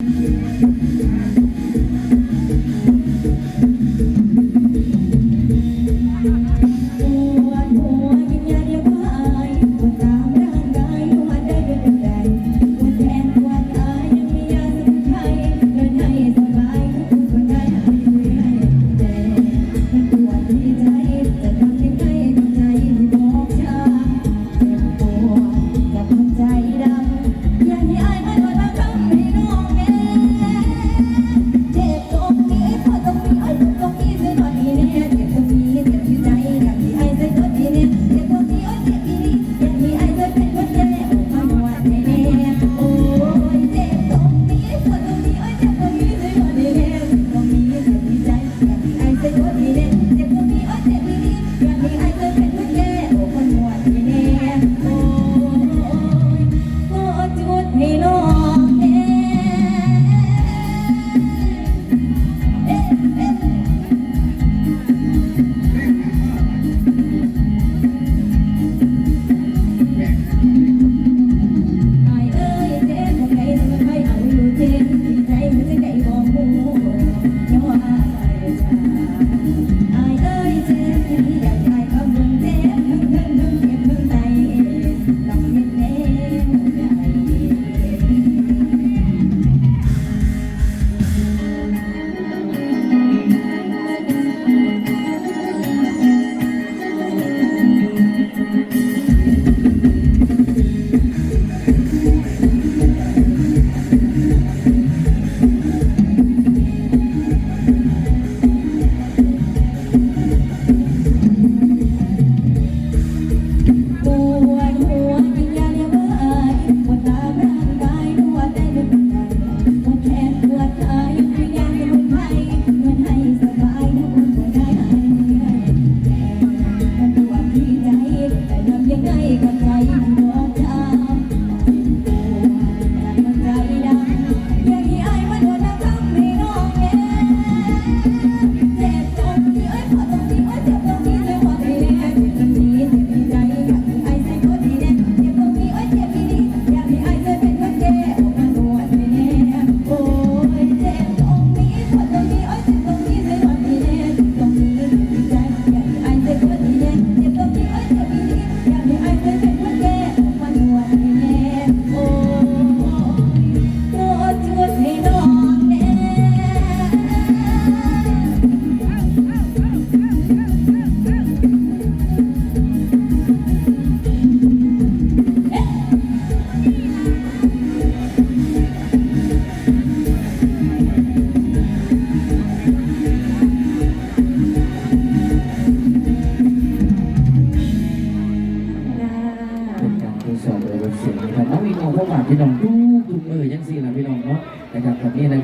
ป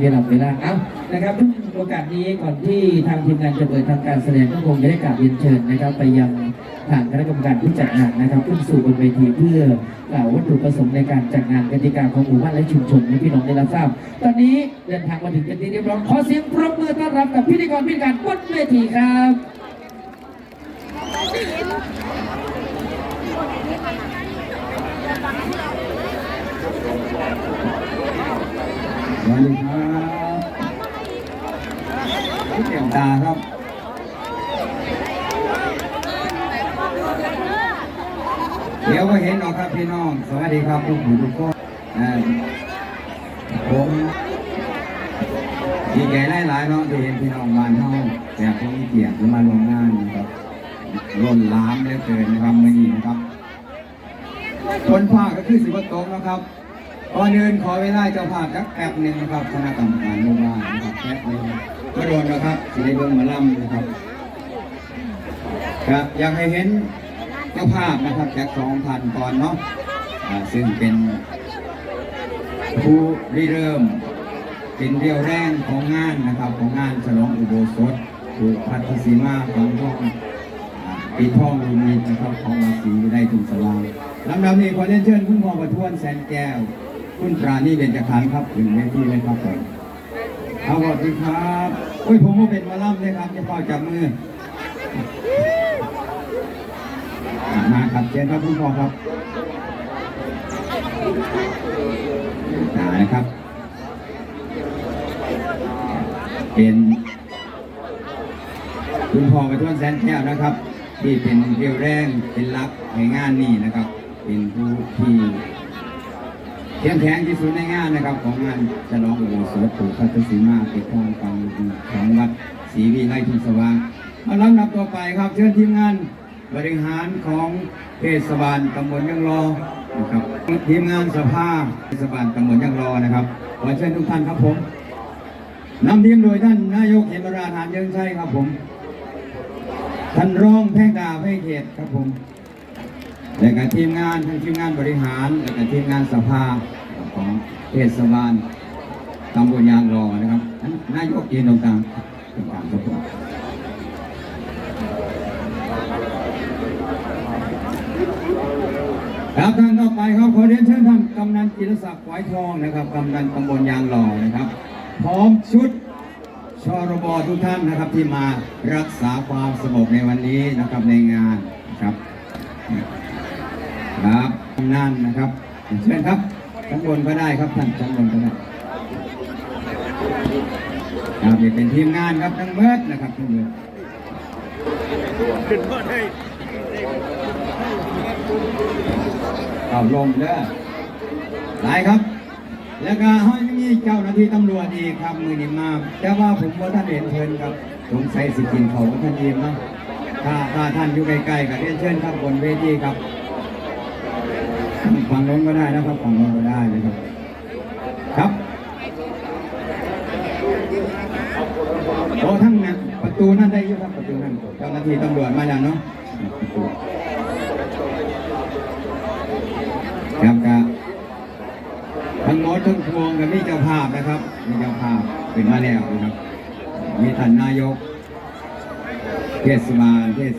วลาเวลาเอ้านะครับโอกาสนี้ก่อนที่ทางทีมงานจะเปิดทำการแสดงก็คงจะได้กราบเรียนเชิญนะครับ ไปยังทางคณะกรรมการผู้จัดงานนะครับขึ้นสู่บนเวทีเพื่อกล่าววัตถุประสงค์ในการจัดงานกติกาของหมู่บ้านและชุมชนให้พี่น้องได้รับทราบ ตอนนี้เดินทางมาถึงกันที่เรียบร้อยขอเสียงปรบมือต้อนรับกับพิธีกรพิธีการบนเวทีครับ สวัสดีครับพี่เก่งตาครับเดี๋ยวก็เห็นหรอกครับพี่น้อง สวัสดีครับทุกผู้ทุกคนอ่าผมดีใจหลายๆเนาะที่เห็นพี่น้องบ้านเฮาแต่ผู้มีเกียรติมาลงงานนะครับล้นหลามเหลือเกินนะครับมื่อนี้นะครับคนภาคก็คือสิบวัตกนะครับ ก่อนอื่นขอเวลาเจ้าภาพสักแป๊บหนึ่งนะครับคณะกรรมการหมู่บ้านนะครับแป๊บหนึงก็โดนนะครับสิได้เบิ่งหมาล่ำนะครับครับอยากให้เห็นเจ้าภาพนะครับจากสองพันตอนเนาะอ่าซึ่งเป็นผู้ริเริ่ม เป็นเรียวแรงของงานนะครับ ของงานฉลองอุโบสถถูกพัทสีมาของพ่องอ่าปีทองลูมิตนะครับของราศีได้ทุนสว่างลำดับนี้ขอเรียนเชิญคุณพ่อประทวนแสนแก้ว คุณปราณีเบญจขันธ์ครับถึงเวทีเลยครับผมครับสวัสดีครับโอ้ยผมก็เป็นมาล่ำเลยครับจะพ่อจับมือ มาครับเชิญครับคุณพ่อครับอ่านะครับ เป็นคุณพ่อกระทวนแสนแก้วนะครับ ที่เป็นเรียวแรงเป็นหลักในงานนี้นะครับ เป็นผู้ที่ เข้มแข็งที่สุดในงานนะครับของงานฉลองอุโบสถปู่พัทสีมาเป็นทองกองของวัดศรีวิไลทุ่งสว่างมาลำดับต่อไปครับเชิญทีมงานบริหารของเทศบาลตำบลยังรอนะครับทีมงานสภาเทศบาลตำบลยังรอนะครับขอเชิญทุกท่านครับผมนำทีมโดยท่านนายกเหมราธานยิงชัยครับผมท่านรองแพทย์ดาแพทย์เขตครับผม และก็ทีมงานทั้งทีมงานบริหาร และก็ทีมงานสภาของเทศบาลตำบลยางรอนะครับนายกยืนตรงกลางตรงกลางครับผมครับท่านต่อไปครับขอเรียนเชิญท่านกำนันจิรศักดิ์ไว้ทองนะครับกำนันตำบลยางรอนะครับ พร้อมชุดชรบทุกท่านนะครับที่มารักษาความสงบในวันนี้นะครับในงานนะครับ ครับนั่นนะครับเชิญครับชั้นบนก็ได้ครับท่านชั้นบนก็ได้ครับนี่เป็นทีมงานครับทั้งเบิดนะครับทั้งเบิดเอาลงเด้อไหลครับ แล้วก็เฮายังมีเจ้าหน้าที่ตำรวจอีกครับมือนี้มาแต่ว่าผมว่าท่านเห็นเพลินครับสงสัยสิกินเขาท่านยิ้มเนาะถ้าถ้าท่านอยู่ใกล้ๆก็เรียนเชิญครับบนเวทีครับ ฝั่งโน้นก็ได้นะครับฝั่งโน้นก็ได้นะครับ ครับโอ้ทั้งนั้นประตูนั่นได้อยุ่ครับประตูนั่นเจ้าหน้าที่ตำรวจมาแล้วเนาะครับครับทั้งโน้ตทั้งพวงกับมีเจ้าภาพนะครับมีเจ้าภาพเป็นมาแล้วนะครับมีท่านนายก เทศบาลเทศ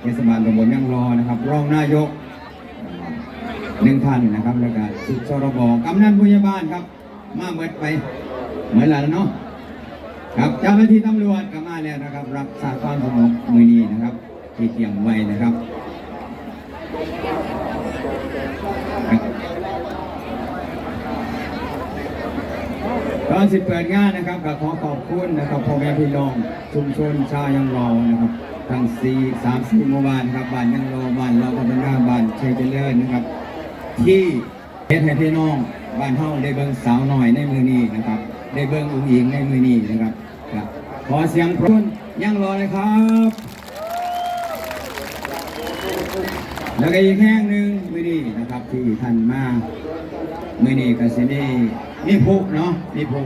เทศบาลตำบลยังรอนะครับ รองนายก หนึ่งท่านนะครับ แล้วก็สุชรบกำนันผู้ใหญ่บ้านครับ มาเมิดไปเหมือนแล้วเนาะครับเจ้าหน้าที่ตำรวจก็มาแล้วนะครับ รับสาความสงบมือนี้นะครับ ที่เตรียมไว้นะครับตอนสิบเปิดงานนะครับก็ขอขอบคุณนะครับพ่อแม่พี่น้องชุมชนชาวยังรอนะครับทั้งสี่สามสี่หมู่บ้านครับบ้านยังรอบ้านรอพัฒนาบ้านชัยเจริญนะครับ ที่เฮ็ดให้พี่น้องบ้านเฮาได้เบิ่งสาวหน่อยในมือนี้นะครับ ได้เบิ่งอุ้งอิงในมือนี้นะครับครับขอเสียงพรุ่นยังรอเลยครับ แล้วก็อีกแห่งหนึ่งมือนี้นะครับที่ท่านมามือนี้ก็สิได้มีพุเนาะมีพุ